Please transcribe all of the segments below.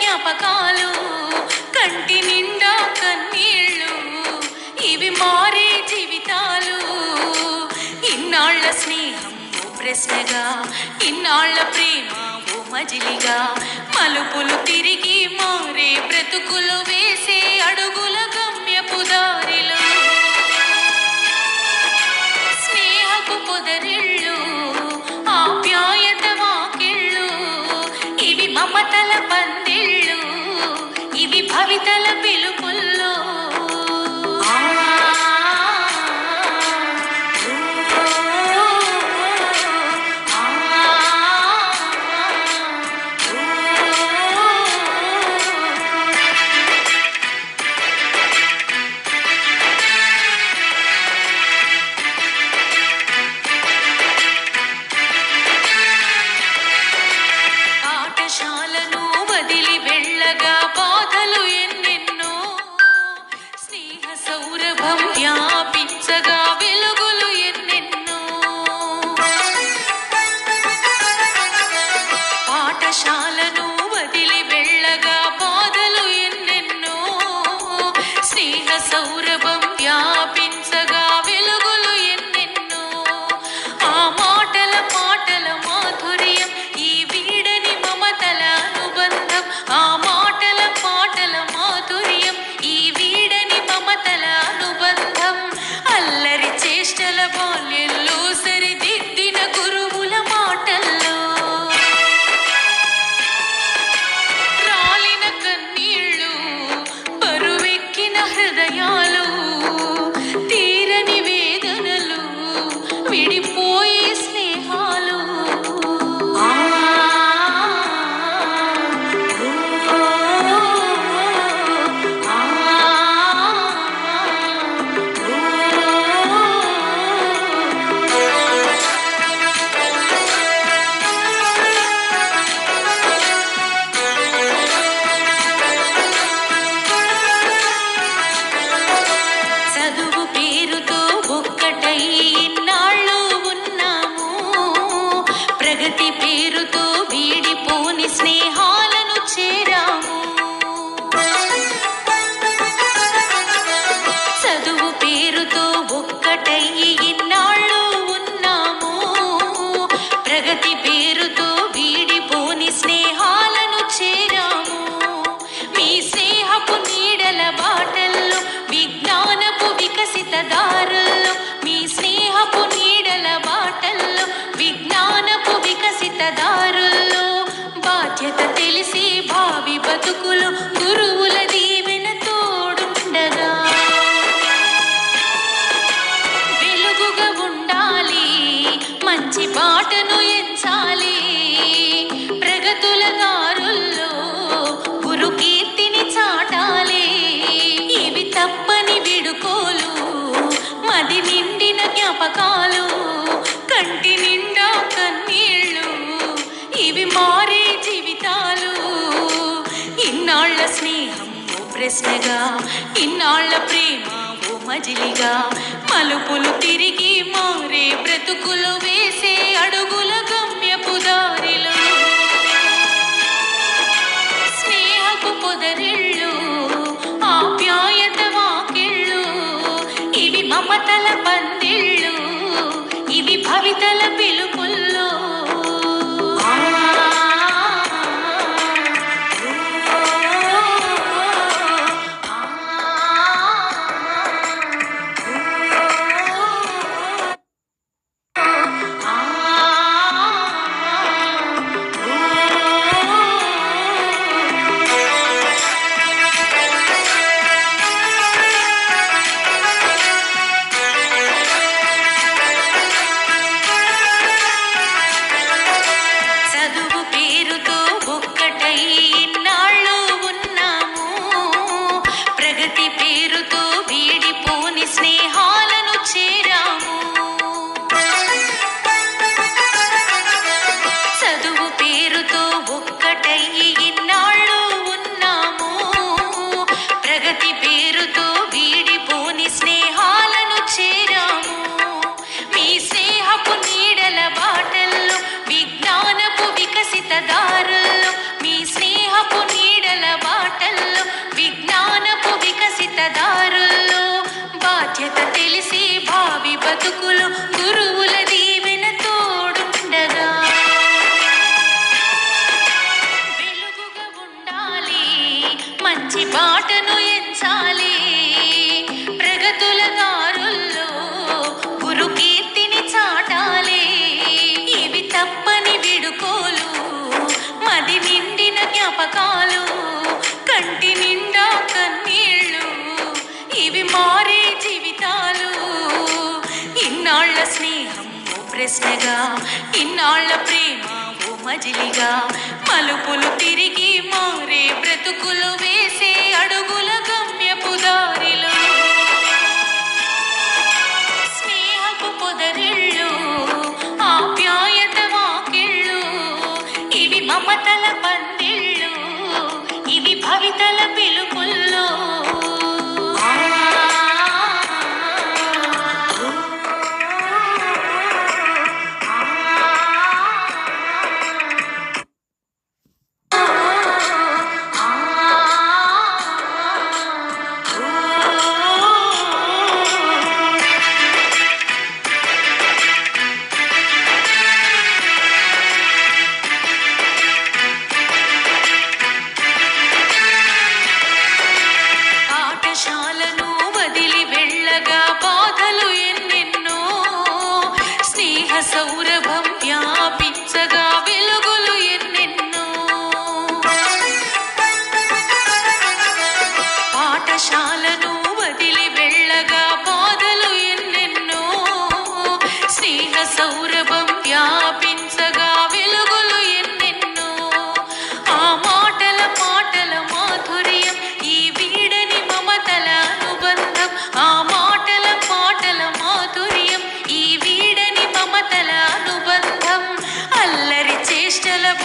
జ్ఞాపకాలు కంటి నిండా కన్నీళ్ళు ఇవి మారే జీవితాలు. ఇన్నాళ్ళ స్నేహం ఓ ప్రశ్నగా ఇన్నాళ్ళ ప్రేమ ఓ మజిలిగా మలుపులు తిరిగి మారే బ్రతుకులు వేసే అడుగుల గమ్యపు దారిలో. స్నేహపు పొదరిళ్ళు ఆప్యాయత వాకిళ్ళు ఇవి మమతల పంది కవితల పిలుపుల్లో ഹൃദയോ జ్ఞాపకాలు కంటి నిండా కన్నీళ్ళు ఇవి మారే జీవితాలు. ఇన్నాళ్ళ స్నేహం ఓ ప్రశ్నగా ఇన్నాళ్ళ ప్రేమ ఓ మజిలిగా మలుపులు తిరిగి మారే బ్రతుకులు వేసే అడుగుల గమ్యపు దారిలో. మమతల పందిళ్ళు ఇవి భవితల పిలుపుల్లో. ángulo. ప్రశ్నగా ఇన్నాళ్ళ ప్రేమ ఓ మజిలిగా మలుపులు తిరిగి మారే బ్రతుకులు వేసే అడుగుల గమ్యపుదా.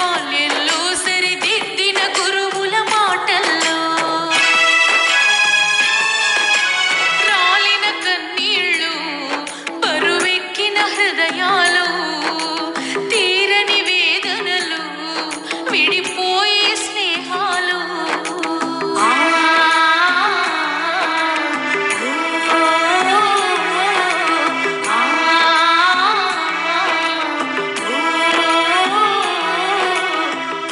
yeah